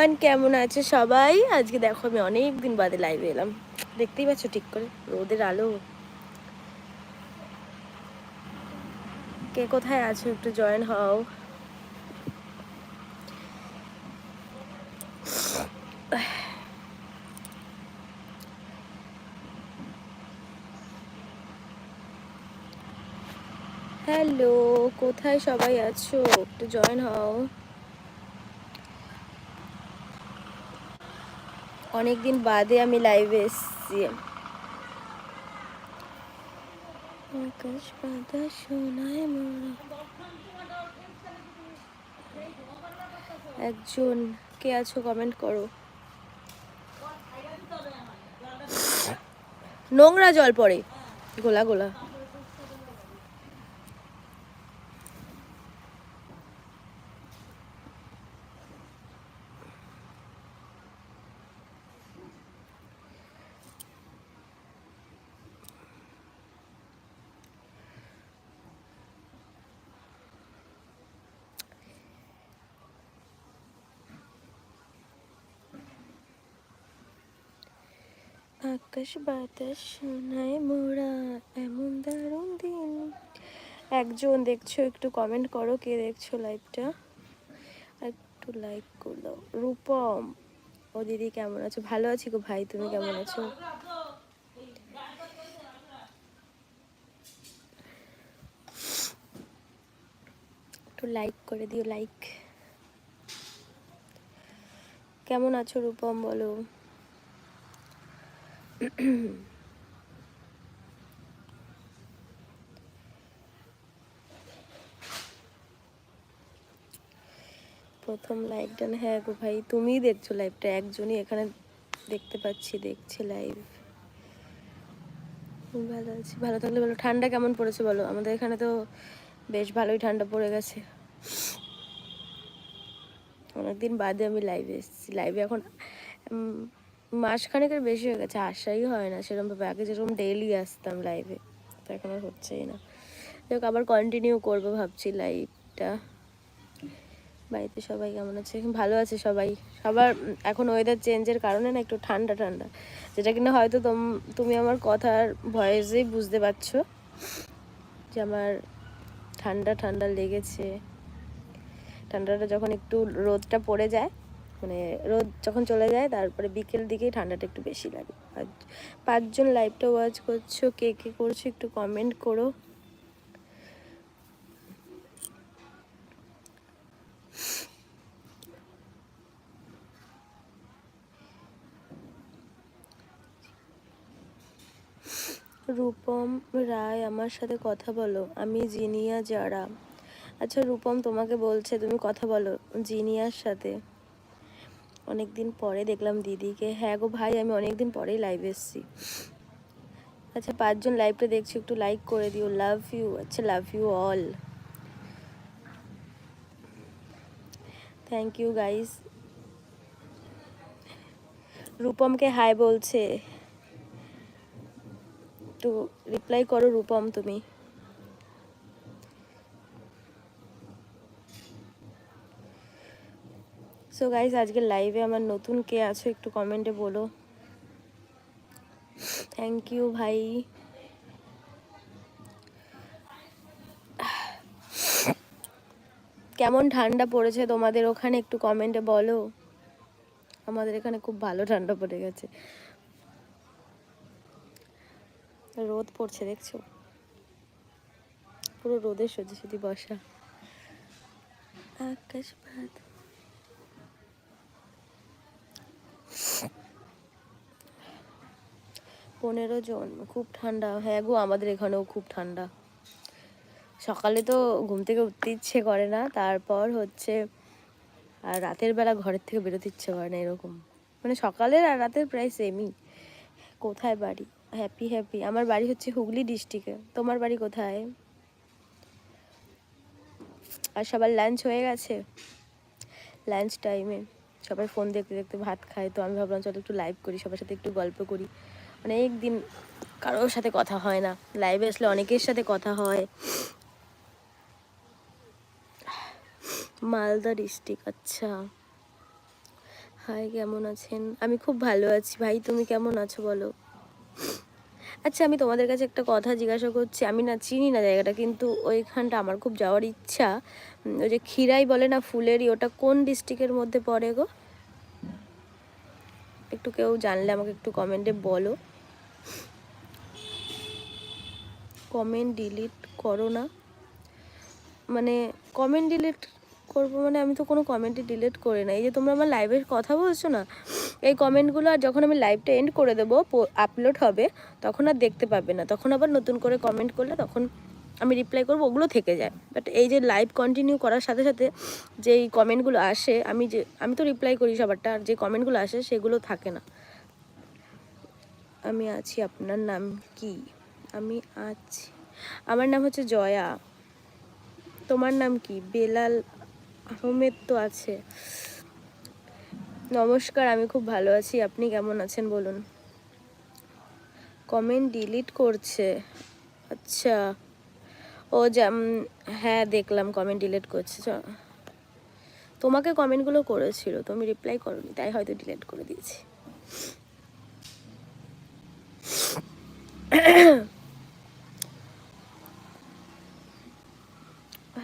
Everyone, কেমন আছে সবাই? আজকে দেখো, আমি অনেক দিন বাদে লাইভে এলাম। দেখতেই পাচ্ছ ঠিক করে, রোদের আলো। কে কোথায় আছো? একটু জয়েন হও। হ্যালো কোথায় সবাই আছো? একটু জয়েন হও। অনেকদিন বাদে আমি লাইভে এসেছি। আকাশ মোড়া একজন কে আছো কমেন্ট করো। নোংরা জল পড়ে। গোলা গোলা। আকাশ বাতাস, সোনায় মোড়া, এমন দারুণ দিন। একজন দেখছ, একটু কমেন্ট করো কে দেখছ লাইভটা একটু লাইক করো রূপম, ও দিদি কেমন আছো? ভালো আছি গো ভাই, তুমি কেমন আছো? একটু লাইক করে দিও লাইক কেমন আছো রূপম, বলো? প্রথম লাইভ ডান হ্যাঁ গো ভাই, তুমিই দেখছ লাইভটা একজনই এখানে দেখতে পাচ্ছি, দেখছে লাইভ ভালো আছি, ভালো থাকলে বলো। ঠান্ডা কেমন পড়েছে বলো? আমাদের এখানে তো বেশ ভালোই ঠান্ডা পড়ে গেছে। অনেকদিন বাদে আমি লাইভে এসেছি। লাইভে এখন মাসখানেকের বেশি হয়ে গেছে, আসাই হয় না। সেরকমভাবে আগে যেরকম ডেইলি আসতাম লাইভে তো এখন আর হচ্ছেই না। যাই হোক আবার কন্টিনিউ করব ভাবছি লাইভটা বাড়িতে সবাই কেমন আছে? ভালো আছে সবাই? সবার, এখন ওয়েদার চেঞ্জের কারণে না একটু ঠান্ডা ঠান্ডা। যেটা কিনা হয়তো তোম- তুমি আমার কথার ভয়েসেই বুঝতে পারছ যে আমার ঠান্ডা ঠান্ডা লেগেছে। ঠান্ডাটা যখন একটু রোদটা পড়ে যায় মানে রোদ যখন চলে যায়, তারপরে বিকেল দিকেই ঠান্ডাটা একটু বেশি লাগে। আর পাঁচজন লাইভটা ওয়াচ করছ, কে কে করছ একটু কমেন্ট করো। রূপম রায় আমার সাথে কথা বলো, আমি জিনিয়া যারা। আচ্ছা রূপম তোমাকে বলছে, তুমি কথা বলো জিনিয়ার সাথে। অনেক দিন পরে দেখলাম দিদিকে। হ্যাঁ গো ভাই, আমি অনেক দিন পরেই লাইভ এসেছি। আচ্ছা পাঁচজন লাইভটা দেখছি, একটু লাইক করে দিও। লাভ ইউ আচ্ছা love you all thank you guys রূপমকে hi বলছে। তো রিপ্লাই করো রূপম তুমি। সো গাইজ আজকে লাইভে আমার নতুন কে আছো একটু কমেন্টে বলো। থ্যাংক ইউ ভাই। কেমন ঠান্ডা পড়েছে তোমাদের ওখানে একটু কমেন্টে বলো। আমাদের এখানে খুব ভালো ঠান্ডা পড়ে গেছে। রোদ পড়ছে, দেখছ? পুরো রোদের সোজা বসা। আকাশ ভাত পনেরো জন, খুব ঠান্ডা। হ্যাঁ গো, আমাদের এখানেও খুব ঠান্ডা। সকালে তো ঘুম থেকে উঠতে ইচ্ছে করে না, তারপর হচ্ছে, আর রাতের বেলা ঘরের থেকে বেরোতে ইচ্ছে করে না এরকম। মানে সকালের আর রাতের প্রায় সেমই কোথায় বাড়ি? হ্যাপি হ্যাপি আমার বাড়ি হচ্ছে হুগলি ডিস্ট্রিক্টে তোমার বাড়ি কোথায়? আর সবার লাঞ্চ হয়ে গেছে? লাঞ্চ টাইমে সবাই ফোন দেখতে দেখতে ভাত খায়, তো আমি ভাবলাম চলো একটু লাইভ করি, সবার সাথে একটু গল্প করি। অনেক দিন কারোর সাথে কথা হয় না। লাইভে আসলে অনেকের সাথে কথা হয়। মালদা ডিস্ট্রিক্ট আচ্ছা। হাই কেমন আছেন? আমি খুব ভালো আছি। ভাই, তুমি কেমন আছো বলো? আচ্ছা আমি তোমাদের কাছে একটা কথা জিজ্ঞাসা করছি। আমি না চিনি না জায়গাটা, কিন্তু ওইখানটা আমার খুব যাওয়ার ইচ্ছা। ওই যে ক্ষীরাই বলে না, ফুলেরই, ওটা কোন ডিস্ট্রিক্টের মধ্যে পড়ে গো? একটু কেউ জানলে আমাকে একটু কমেন্টে বলো। কমেন্ট ডিলিট করো না। মানে কমেন্ট ডিলিট করব মানে আমি তো কোনো কমেন্টই ডিলিট করি না। এই যে তোমরা আমার লাইভের কথা বলছো না, এই কমেন্টগুলো আর যখন আমি লাইভটা এন্ড করে দেবো আপলোড হবে, তখন আর দেখতে পাবে না। তখন আবার নতুন করে কমেন্ট করলে তখন আমি রিপ্লাই করব, ওগুলো থেকে যায়। বাট এই যে লাইভ কন্টিনিউ করার সাথে সাথে যেই কমেন্টগুলো আসে, আমি যে, আমি তো রিপ্লাই করি সবারটা আর যে কমেন্টগুলো আসে সেগুলো থাকে না। আমি আছি, আপনার নাম কি? আমি আছি। আমার নাম হচ্ছে জয়া। তোমার নাম কি? বেলাল আহমেদ তো আছে। নমস্কার, আমি খুব ভালো আছি। আপনি কেমন আছেন বলুন? কমেন্ট ডিলিট করছে। আচ্ছা। ও হ্যাঁ দেখলাম কমেন্ট ডিলিট করছে তোমাকে কমেন্টগুলো করেছিল, তুমি রিপ্লাই করোনি, তাই হয়তো ডিলিট করে দিয়েছি।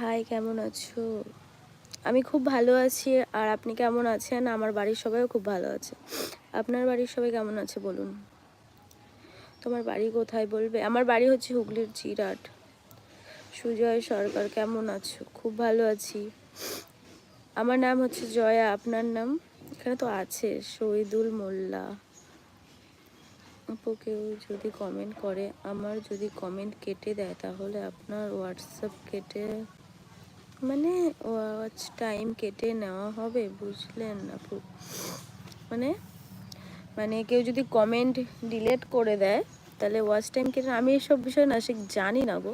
হাই কেমন আছো? আমি খুব ভালো আছি, আর আপনি কেমন আছেন? আমার বাড়ির সবাইও খুব ভালো আছে। আপনার বাড়ির সবাই কেমন আছে, বলুন? তোমার বাড়ি কোথায় বলবে? আমার বাড়ি হচ্ছে হুগলির জিরাট। সুজয় সরকার, কেমন আছো? খুব ভালো আছি। আমার নাম হচ্ছে জয়া, আপনার নাম? এখানে তো আছে শহীদুল মোল্লা। আপু কেউ যদি কমেন্ট করে, আমার যদি কমেন্ট কেটে দেয়, তাহলে আপনার হোয়াটসঅ্যাপ কেটে মানে ওয়াচ টাইম কেটে নেওয়া হবে, বুঝলেন আপু? মানে মানে কেউ যদি কমেন্ট ডিলেট করে দেয়, তাহলে ওয়াচ টাইম কেটে, আমি এসব বিষয় না সে জানি না গো।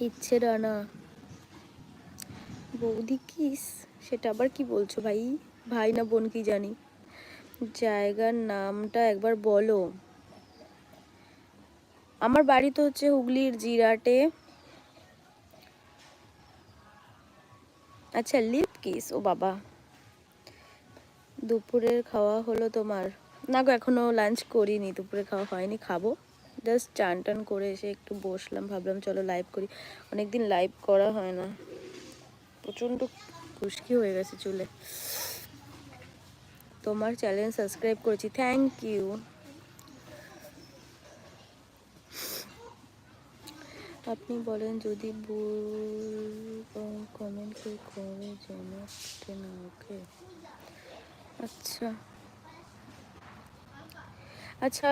ইচ্ছে না বৌদি কিস, সেটা আবার কি বলছো ভাই? ভাই না বোন কি জানি? জায়গার নামটা একবার বলো। আমার বাড়ি তো হচ্ছে হুগলির জিরাটে। আচ্ছা লিপ কিস, ও বাবা। দুপুরের খাওয়া হলো তোমার। না গো, এখনও লাঞ্চ করিনি দুপুরে খাওয়া হয়নি, খাব। জাস্ট চান টান করে এসে একটু বসলাম, ভাবলাম চলো লাইভ করি। অনেকদিন লাইভ করা হয় না। প্রচণ্ড খুশকি হয়ে গেছে চুলে। তোমার চ্যানেল সাবস্ক্রাইব করেছি থ্যাংক ইউ আপনি বলেন, যদি কমেন্ট করে, যেন ওকে? আচ্ছা। আচ্ছা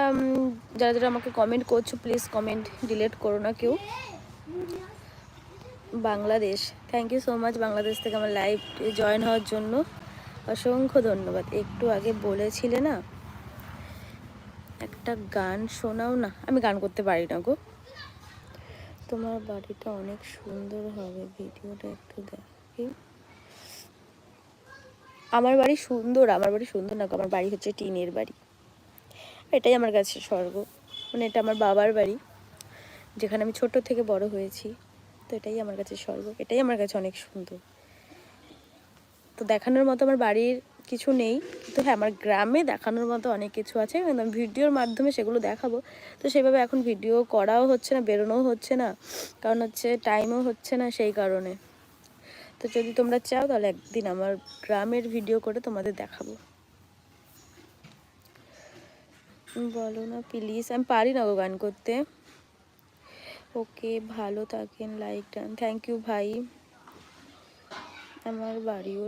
যারা যারা আমাকে কমেন্ট করছ প্লিজ কমেন্ট ডিলিট করো না কেউ। Bangladesh. Thank you so much Bangladesh থেকে আমার লাইভ জয়েন হওয়ার জন্য। অসংখ্য ধন্যবাদ। একটু আগে বলেছিলে না, একটা গান শোনাও না। আমি গান করতে পারি না গো। তোমার বাড়িটা অনেক সুন্দর হবে, ভিডিওটা একটু দেখি। আমার বাড়ি সুন্দর, আমার বাড়ি সুন্দর না আমার বাড়ি হচ্ছে টিনের বাড়ি। এটাই আমার কাছে স্বর্গ। মানে এটা আমার বাবার বাড়ি, যেখানে আমি ছোট থেকে বড় হয়েছি। তো এটাই আমার কাছে স্বর্গ, এটাই আমার কাছে অনেক সুন্দর। তো দেখানোর মতো আমার বাড়ির কিছু নেই। কিন্তু হ্যাঁ আমার গ্রামে দেখানোর মতো অনেক কিছু আছে। কিন্তু আমি ভিডিওর মাধ্যমে সেগুলো দেখাবো। তো সেভাবে এখন ভিডিও করাও হচ্ছে না, বেরোনোও হচ্ছে না। কারণ হচ্ছে টাইমও হচ্ছে না সেই কারণে। তো যদি তোমরা চাও, তাহলে একদিন আমার গ্রামের ভিডিও করে তোমাদের দেখাবো। বলো না প্লিজ আমি পারি না গো গান করতে। ওকে, ভালো থাকেন লাইক ডান থ্যাংক ইউ ভাই। আমার বাড়িও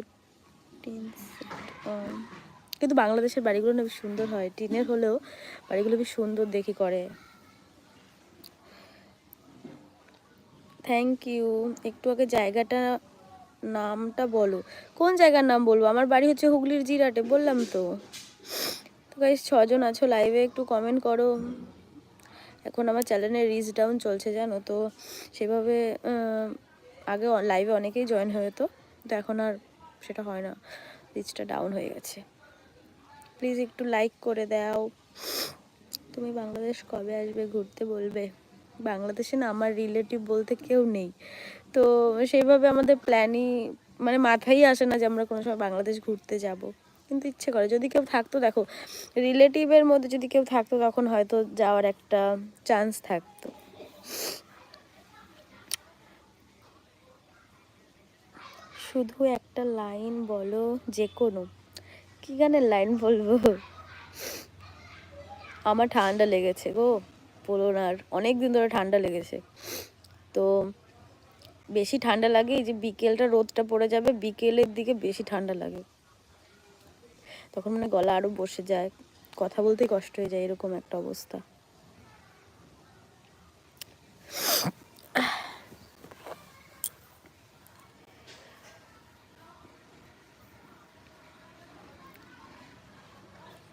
কিন্তু বাংলাদেশের বাড়িগুলো না বেশ সুন্দর হয়। টিনের হলেও বাড়িগুলো বেশ সুন্দর দেখি করে। থ্যাংক ইউ একটু আগে জায়গাটা, নামটা বলো। কোন জায়গার নাম বলব? আমার বাড়ি হচ্ছে হুগলির জিরাটে, বললাম তো। তো গাইস ছজন আছো লাইভে একটু কমেন্ট করো। এখন আমার চ্যানেলের রিচ ডাউন চলছে, জানো তো। সেভাবে আগে লাইভে অনেকেই জয়েন হতো তো এখন আর সেটা হয় না। রিচটা ডাউন হয়ে গেছে। প্লিজ একটু লাইক করে দাও। তুমি বাংলাদেশ কবে আসবে, ঘুরতে বলবে? বাংলাদেশে না আমার রিলেটিভ বলতে কেউ নেই। তো, সেইভাবে আমাদের প্ল্যানই মানে মাথায় আসে না যে আমরা কোনো সময় বাংলাদেশ ঘুরতে যাব। কিন্তু ইচ্ছে করে। যদি কেউ থাকতো, দেখো রিলেটিভের মধ্যে যদি কেউ থাকতো, তখন হয়তো যাওয়ার একটা চান্স থাকতো। শুধু একটা লাইন বলো, যে কোনো। কি গানের লাইন বলব? আমার ঠান্ডা লেগেছে গো আর অনেক দিন ধরে ঠান্ডা লেগেছে। তো বেশি ঠান্ডা লাগে এই যে বিকেলটা রোদটা পড়ে যাবে, বিকেলের দিকে বেশি ঠান্ডা লাগে। তখন মানে গলা আরও বসে যায়, কথা বলতেই কষ্ট হয়ে যায়, এরকম একটা অবস্থা।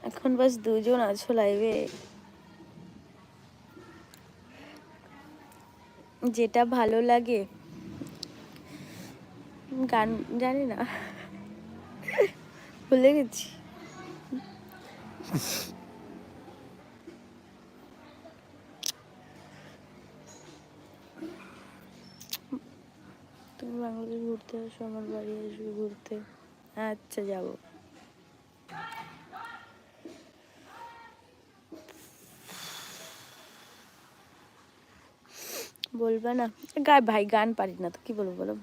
এখন বাস দুজন আছো লাইভে যেটা ভালো লাগে। গান, জানি না। ভুলে গেছি। তুমি বাংলাদেশ ঘুরতে আসো, আমার বাড়ি আসবে ঘুরতে। আচ্ছা যাব। বলবে না। গা, ভাই, গান পারি না তো, কি বলব বলো?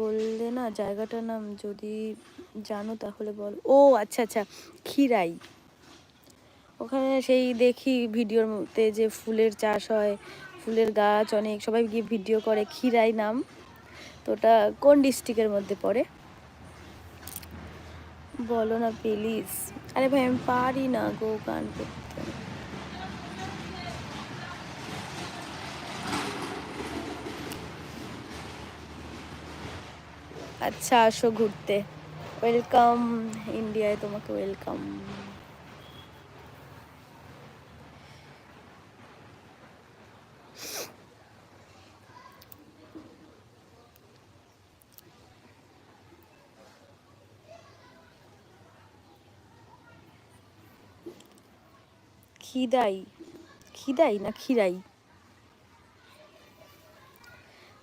বললে না, জায়গাটার নাম যদি জানো তাহলে বল। ও আচ্ছা আচ্ছা খিরাই ওখানে সেই দেখি ভিডিওর মধ্যে যে ফুলের চাষ হয়, ফুলের গাছ অনেক, সবাই গিয়ে ভিডিও করে খিরাই নাম। তো ওটা কোন ডিস্ট্রিক্টের মধ্যে পড়ে? বলো না প্লিজ আরে ভাই, আমি পারি না গো গান করতে। আচ্ছা আসো ঘুরতে। ওয়েলকাম ইন্ডিয়ায় তোমাকে ওয়েলকাম খিদাই? খিদাই না খিরাই?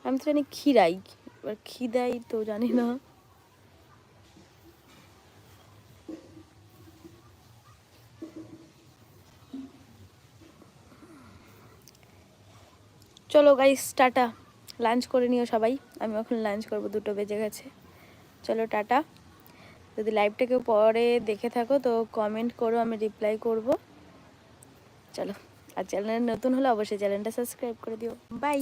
আমি তো জানি খিরাই, এবার খিদাই তো জানি না। চলো গাইস টাটা। লাঞ্চ করে নিও সবাই। আমি এখন লাঞ্চ করব, দুটো বেজে গেছে। চলো টাটা। যদি লাইভটা কেউ পরে দেখে থাকো, তো কমেন্ট করো, আমি রিপ্লাই করব। চলো আর চ্যানেল নতুন হলে অবশ্যই চ্যানেলটা সাবস্ক্রাইব করে দিও। বাই